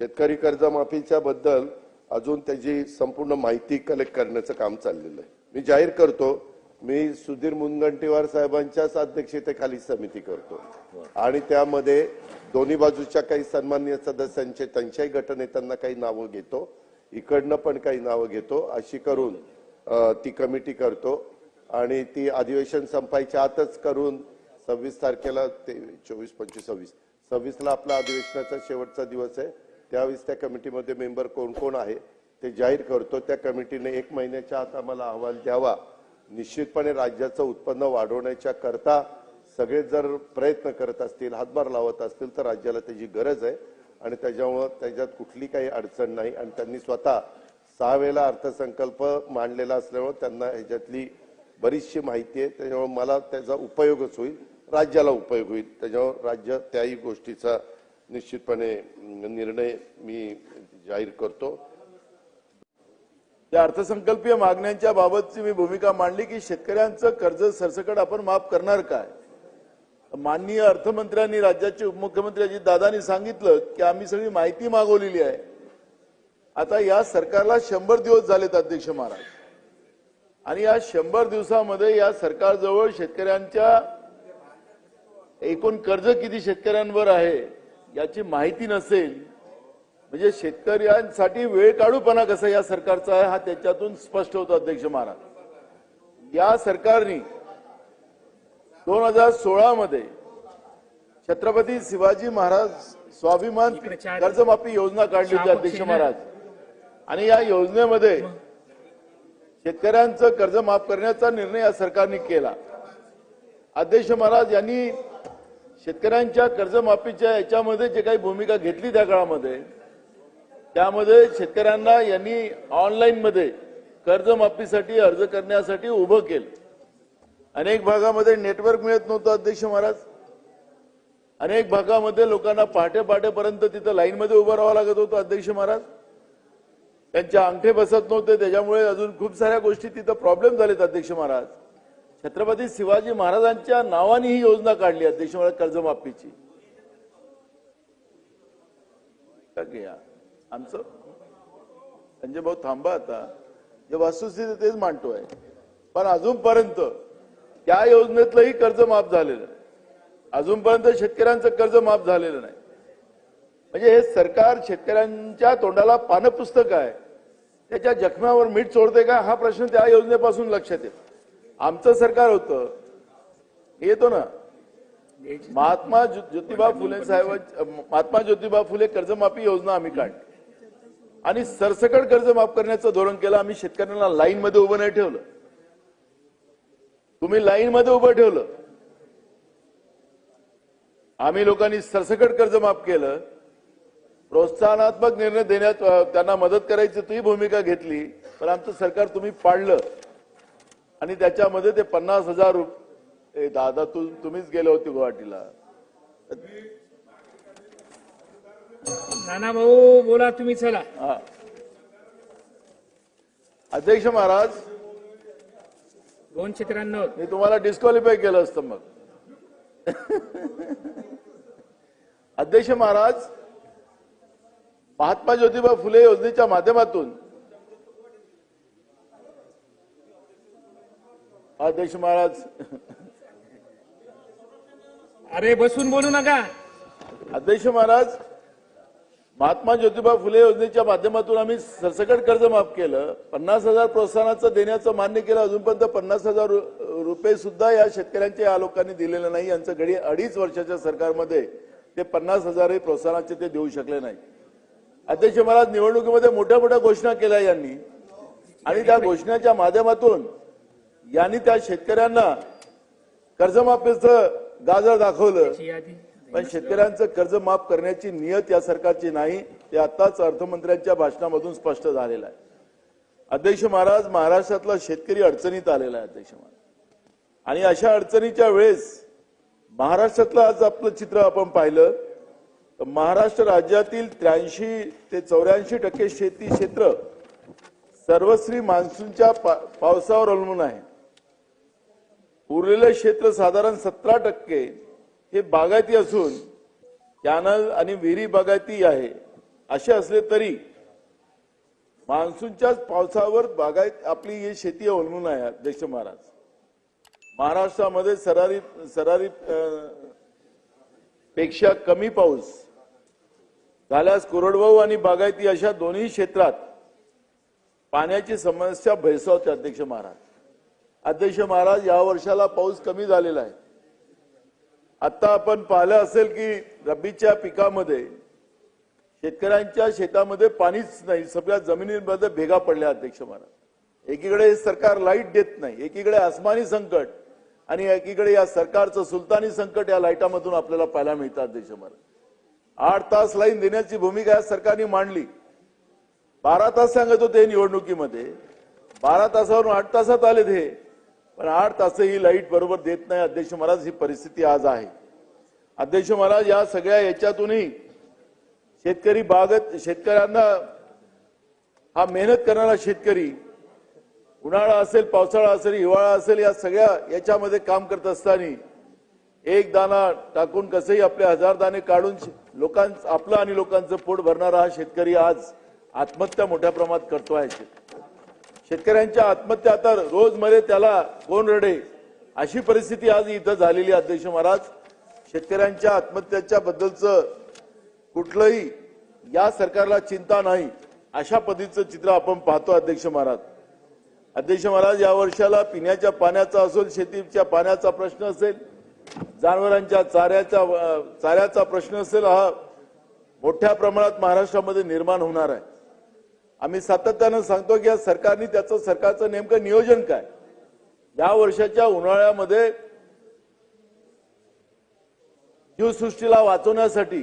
शेतकरी कर्जमाफीच्या बद्दल अजून त्याची संपूर्ण माहिती कलेक्ट करण्याचं काम चाललेलं आहे. मी जाहीर करतो मी सुधीर मुनगंटीवार साहेबांच्याच अध्यक्षतेखाली समिती करतो. आणि त्यामध्ये दोन्ही बाजूच्या काही सन्मान्य सदस्यांचे त्यांच्याही गटनेत्यांना काही नावं घेतो इकडनं पण काही नावं घेतो अशी करून ती कमिटी करतो. आणि ती अधिवेशन संपायच्या आतच करून सव्वीस तारखेला ते चोवीस पंचवीस सव्वीस सव्वीसला आपला अधिवेशनाचा शेवटचा दिवस आहे. त्यावेळेस त्या कमिटीमध्ये मेंबर कोण कोण आहे ते जाहीर करतो. त्या कमिटीने एक महिन्याच्या आत आम्हाला अहवाल द्यावा. निश्चितपणे राज्याचं उत्पन्न वाढवण्याच्या करता सगळे जर प्रयत्न करत असतील हातभार लावत असतील तर राज्याला त्याची गरज आहे. आणि त्याच्यामुळं त्याच्यात कुठली काही अडचण नाही. आणि त्यांनी स्वतः सहा वेळेला अर्थसंकल्प मांडलेला असल्यामुळे त्यांना ह्याच्यातली बरीचशी माहिती आहे. त्याच्यामुळे मला त्याचा उपयोगच होईल. राज्याला उपयोग होईल. त्याच्यावर राज्य त्याही गोष्टीचा निश्चितपणे निर्णय मी जाहीर करतो. या अर्थसंकल्पीय मागण्यांच्या बाबतची मी भूमिका मांडली की शेतकऱ्यांचं कर्ज सरसकट आपण माफ करणार काय? माननीय अर्थमंत्र्यांनी राज्याचे उपमुख्यमंत्री अजित दादांनी सांगितलं की आम्ही सगळी माहिती मागवलेली आहे. आता या सरकारला शंभर दिवस झालेत अध्यक्ष महाराज. आणि या शंभर दिवसामध्ये या सरकारजवळ शेतकऱ्यांच्या एकूण कर्ज किती शेतकऱ्यांवर आहे? याची माहिती नसेल म्हणजे शेतकऱ्यांसाठी वेळ काढूपणा कसा या सरकारचा आहे हा त्याच्यातून स्पष्ट होतो अध्यक्ष महाराज. या सरकारने दोन हजार सोळा मध्ये छत्रपती शिवाजी महाराज स्वाभिमान कर्जमाफी योजना काढली होती अध्यक्ष महाराज. आणि या योजनेमध्ये शेतकऱ्यांचं कर्ज माफ करण्याचा निर्णय या सरकारने केला. अध्यक्ष महाराज यांनी शेतकऱ्यांच्या कर्जमाफीच्या याच्यामध्ये जे काही भूमिका घेतली त्या काळामध्ये त्यामध्ये शेतकऱ्यांना यांनी ऑनलाईनमध्ये कर्जमाफीसाठी अर्ज करण्यासाठी उभं केलं. अनेक भागामध्ये नेटवर्क मिळत नव्हतं अध्यक्ष महाराज. अनेक भागामध्ये लोकांना पहाटे पहाटेपर्यंत तिथं लाईनमध्ये उभं राहावं लागत होतं अध्यक्ष महाराज. त्यांच्या अंगठे बसत नव्हते त्याच्यामुळे अजून खूप साऱ्या गोष्टी तिथं प्रॉब्लेम झालेत अध्यक्ष महाराज. छत्रपती शिवाजी महाराजांच्या नावाने ही योजना काढली अध्यक्ष महाराज कर्जमाफीची. आमचं? संजय भाऊ थांबा आता. जे वस्तुस्थिती तेच मांडतोय. पण अजूनपर्यंत त्या योजनेतलंही कर्ज माफ झालेलं नाही. अजूनपर्यंत शेतकऱ्यांचं कर्ज माफ झालेलं नाही. म्हणजे हे सरकार शेतकऱ्यांच्या तोंडाला पानपुस्तक आहे. त्याच्या जखम्यावर मीठ सोडते का? हा प्रश्न त्या योजनेपासून लक्षात येतो. आमचं सरकार होतं. येतो ना. महात्मा ज्यो- ज्योतिबा फुले साहेब महात्मा ज्योतिबा फुले कर्जमाफी योजना आम्ही काढली. आणि सरसकट कर्ज माफ करण्याचं धोरण केलं आम्ही शेतकऱ्यांना लाईन मध्ये उभं नाही ठेवलं. तुम्ही लाईन मध्ये उभं ठेवलं. आम्ही लोकांनी सरसकट कर्ज माफ केलं. प्रोत्साहनात्मक निर्णय देण्यात त्यांना मदत करायची ती भूमिका घेतली पण आमचं सरकार तुम्ही पाडलं आणि त्याच्यामध्ये ते पन्नास हजार रुप- ए, दादा तू तुम्हीच गेले होते गुवाहाटीला. नाना भाऊ बोला तुम्ही चला. हा. अध्यक्ष महाराज दोनशे त्र्याण्णव मी तुम्हाला डिस्क्वालिफाय केलं असतं मग. अध्यक्ष महाराज महात्मा ज्योतिबा फुले योजनेच्या माध्यमातून अध्यक्ष महाराज. अरे बसून बोलू नका. अध्यक्ष महाराज महात्मा ज्योतिबा फुले योजनेच्या माध्यमातून आम्ही सरसकट कर्ज माफ केलं. पन्नास हजार प्रोत्साहनाचं देण्याचं मान्य केलं. अजूनपर्यंत पन्नास हजार रुपये सुद्धा या शेतकऱ्यांच्या या लोकांनी दिलेले नाही. यांचं घडी अडीच वर्षाच्या सरकारमध्ये ते पन्नास हजारही प्रोत्साहनाचे ते देऊ शकले नाही. अध्यक्ष महाराज निवडणुकीमध्ये मोठ्या मोठ्या घोषणा केल्या यांनी. आणि त्या घोषणाच्या माध्यमातून यांनी त्या शेतकऱ्यांना कर्जमाफीचं गाजर दाखवलं. पण शेतकऱ्यांचं कर्ज माफ करण्याची नियत या सरकारची नाही ते आताच अर्थमंत्र्यांच्या भाषणामधून स्पष्ट झालेलं आहे. अध्यक्ष महाराज महाराष्ट्रातला शेतकरी अडचणीत आलेला आहे अध्यक्ष महाराज. आणि अशा अडचणीच्या वेळेस महाराष्ट्रातलं आज आपलं चित्र आपण पाहिलं तर महाराष्ट्र राज्यातील त्र्याऐंशी ते चौऱ्याऐंशी टक्के शेती क्षेत्र सर्वश्री मान्सूनच्या पा- पावसावर अवलंबून आहे. उरलेलं क्षेत्र साधारण सतरा टक्के हे बागायती असून कॅनल आणि विहिरी बागायती आहे. असे असले तरी मान्सूनच्याच पावसावर बागायत आपली ही शेती अवलंबून आहे अध्यक्ष महाराज. महाराष्ट्रामध्ये सरारी सरारी पेक्षा कमी पाऊस झाल्यास कोरडवाहू आणि बागायती अशा दोन्ही क्षेत्रात पाण्याची समस्या भेडसावते अध्यक्ष महाराज. अध्यक्ष महाराज या वर्षाला पाऊस कमी झालेला आहे. आता आपण पाहिलं असेल की रब्बीच्या पिकामध्ये शेतकऱ्यांच्या शेतामध्ये पाणीच नाही सगळ्या जमिनींमध्ये भेगा पडल्या अध्यक्ष महाराज. एकीकडे सरकार लाइट देत नाही एकीकडे आसमानी संकट आणि एकीकडे या सरकारचं सुलतानी संकट या लाईटामधून आपल्याला पाहायला मिळतं अध्यक्ष महाराज. आठ तास लाईन देण्याची भूमिका या सरकारने मांडली. बारा तास सांगत होते निवडणुकीमध्ये. बारा तासावरून आठ तासात आले ते पण आठ तासही लाइट बरोबर देत नाही. अध्यक्ष महाराज ही परिस्थिती आज आहे. अध्यक्ष महाराज या सगळ्या याच्यातूनही शेतकरी बागत शेतकऱ्यांना हा मेहनत करणारा शेतकरी उन्हाळा असेल पावसाळा असेल हिवाळा असेल या सगळ्या याच्यामध्ये काम करत असताना एक दाना टाकून कसंही आपले हजार दाणे काढून लोकांचं आपलं आणि लोकांचं पोट भरणारा हा शेतकरी आज आत्महत्या मोठ्या प्रमाणात करतो आहे शेतकऱ्यांच्या आत्महत्या आता रोज मरे त्याला कोण रडे? अशी परिस्थिती आज इथं झालेली अध्यक्ष महाराज. शेतकऱ्यांच्या आत्महत्याच्या बद्दलचं कुठलंही या सरकारला चिंता नाही अशा पद्धतीचं चित्र आपण पाहतो अध्यक्ष महाराज. अध्यक्ष महाराज या वर्षाला पिण्याच्या पाण्याचा असेल शेतीच्या पाण्याचा प्रश्न असेल जनावरांच्या चाऱ्याचा चाऱ्याचा प्रश्न असेल हा मोठ्या प्रमाणात महाराष्ट्रामध्ये निर्माण होणार आहे. आम्ही सातत्यानं सांगतो की या सरकारने त्याचं सरकारचं नेमकं नियोजन काय? या वर्षाच्या उन्हाळ्यामध्ये जीवसृष्टीला वाचवण्यासाठी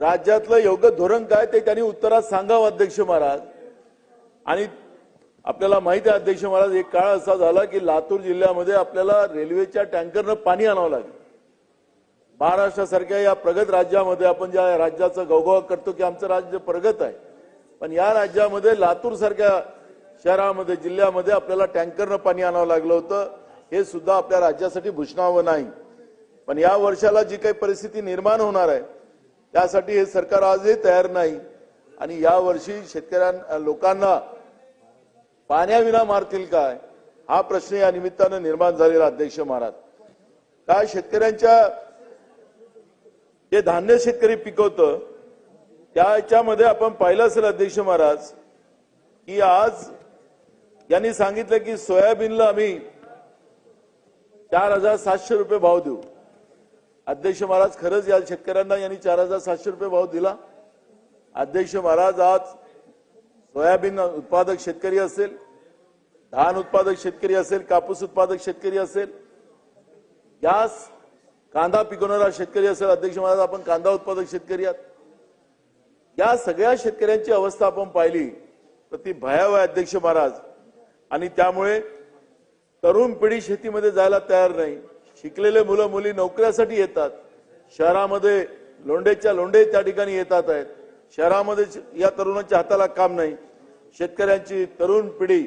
राज्यातलं योग्य धोरण काय ते त्यांनी उत्तरात सांगावं अध्यक्ष महाराज. आणि आपल्याला माहिती आहे अध्यक्ष महाराज एक काळ असा झाला की लातूर जिल्ह्यामध्ये आपल्याला रेल्वेच्या टँकरनं पाणी आणावं लागेल. महाराष्ट्रासारख्या या प्रगत राज्यामध्ये आपण ज्या राज्याचं गौगव करतो की आमचं राज्य प्रगत आहे. पण या राज्यामध्ये लातूर सारख्या शहरामध्ये जिल्ह्यामध्ये आपल्याला टँकरनं पाणी आणावं लागलं होतं. हे सुद्धा आपल्या राज्यासाठी भूषणावं नाही. पण या वर्षाला जी काही परिस्थिती निर्माण होणार आहे त्यासाठी हे सरकार आजही तयार नाही. आणि या वर्षी शेतकऱ्यां लोकांना पाण्याविना मारतील काय? हा प्रश्न या निमित्तानं निर्माण झालेला अध्यक्ष महाराज. काय शेतकऱ्यांच्या जे धान्य शेतकरी पिकवतं त्याच्यामध्ये आपण पाहिलं असेल अध्यक्ष महाराज की आज यांनी सांगितलं की सोयाबीनला आम्ही चार हजार सातशे रुपये भाव देऊ. अध्यक्ष महाराज खरंच या शेतकऱ्यांना यांनी चार हजार सातशे रुपये भाव दिला. अध्यक्ष महाराज आज सोयाबीन उत्पादक शेतकरी असेल धान उत्पादक शेतकरी असेल कापूस उत्पादक शेतकरी असेल गॅस कांदा पिकवणारा शेतकरी असेल अध्यक्ष महाराज आपण कांदा उत्पादक शेतकरी आहात. या सगळ्या शेतकऱ्यांची अवस्था आपण पाहिली तर ती भयावह आहे अध्यक्ष महाराज. आणि त्यामुळे तरुण पिढी शेतीमध्ये जायला तयार नाही. शिकलेले मुलं मुली नोकऱ्यासाठी येतात. शहरामध्ये लोंढेच्या लोंढे त्या ठिकाणी येतात आहेत. शहरामध्ये या तरुणांच्या हाताला काम नाही. शेतकऱ्यांची तरुण पिढी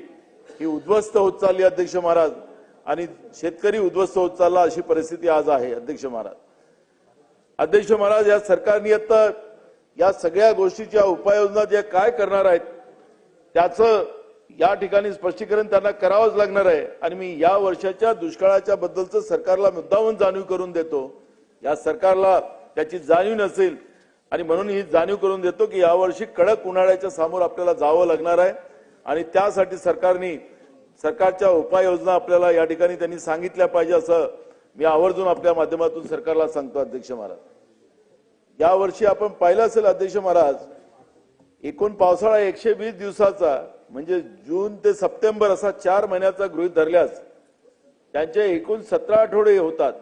ही उद्ध्वस्त होत चालली अध्यक्ष महाराज. आणि शेतकरी उद्ध्वस्त होत चालला अशी परिस्थिती आज आहे अध्यक्ष महाराज. अध्यक्ष महाराज या सरकारने आता या सगळ्या गोष्टीच्या उपाययोजना ज्या काय करणार आहेत त्याचं या ठिकाणी स्पष्टीकरण त्यांना करावंच लागणार आहे. आणि मी या वर्षाच्या दुष्काळाच्या बद्दलचं सरकारला मुद्दामून जाणीव करून देतो. या सरकारला त्याची जाणीव नसेल आणि म्हणून ही जाणीव करून देतो की यावर्षी कडक उन्हाळ्याच्या सामोर आपल्याला जावं लागणार आहे. आणि त्यासाठी सरकारने सरकारच्या उपाययोजना आपल्याला या ठिकाणी त्यांनी सांगितल्या पाहिजे असं मी आवर्जून आपल्या माध्यमातून सरकारला सांगतो अध्यक्ष महाराज. या वर्षी आपण पाहिलं असेल अध्यक्ष महाराज एकूण पावसाळा एकशे वीस दिवसाचा म्हणजे जून ते सप्टेंबर असा चार महिन्याचा गृहित धरल्यास त्यांचे एकूण सतरा आठवडे होतात.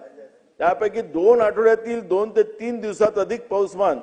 त्यापैकी दोन आठवड्यातील दोन ते तीन दिवसात अधिक पाऊसमान